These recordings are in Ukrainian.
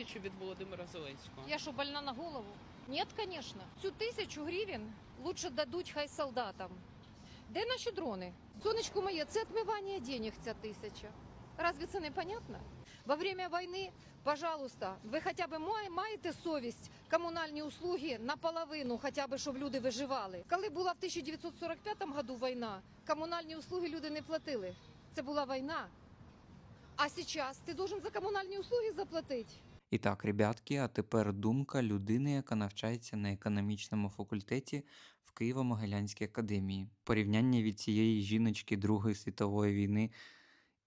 тисячу від Володимира Зеленського. Я що, больна на голову? Нет, конечно. Цю тисячу гривень лучше дадуть хай солдатам. Де наші дрони? Сонечко моє, це відмивання денег ця тисяча. Разве це не понятно? Во время війни, пожалуйста, ви хоча б маєте совість комунальні услуги наполовину, хоча б, щоб люди виживали. Коли була в 1945 году війна, комунальні услуги люди не платили. Це була війна. А зараз ти должен за комунальні услуги заплатити. І так, ребятки, а тепер думка людини, яка навчається на економічному факультеті в Києво-Могилянській академії. Порівняння від цієї жіночки Другої світової війни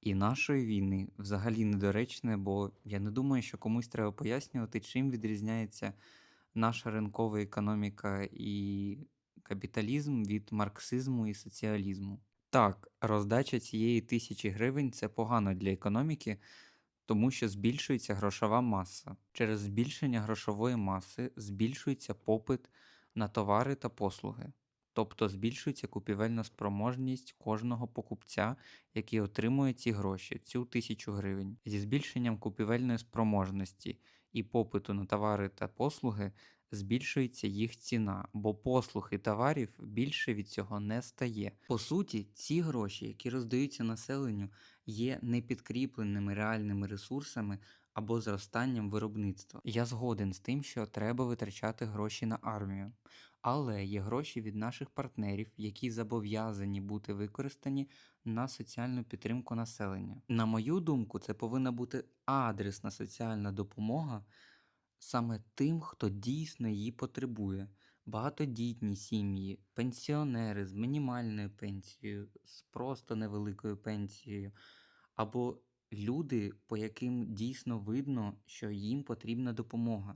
і нашої війни взагалі недоречне, бо я не думаю, що комусь треба пояснювати, чим відрізняється наша ринкова економіка і капіталізм від марксизму і соціалізму. Так, роздача цієї тисячі гривень це погано для економіки, тому що збільшується грошова маса. Через збільшення грошової маси збільшується попит на товари та послуги, тобто збільшується купівельна спроможність кожного покупця, який отримує ці гроші, цю тисячу гривень. Зі збільшенням купівельної спроможності і попиту на товари та послуги збільшується їх ціна, бо послуг і товарів більше від цього не стає. По суті, ці гроші, які роздаються населенню, є непідкріпленими реальними ресурсами або зростанням виробництва. Я згоден з тим, що треба витрачати гроші на армію, але є гроші від наших партнерів, які зобов'язані бути використані на соціальну підтримку населення. На мою думку, це повинна бути адресна соціальна допомога саме тим, хто дійсно її потребує. Багатодітні сім'ї, пенсіонери з мінімальною пенсією, з просто невеликою пенсією, або люди, по яким дійсно видно, що їм потрібна допомога.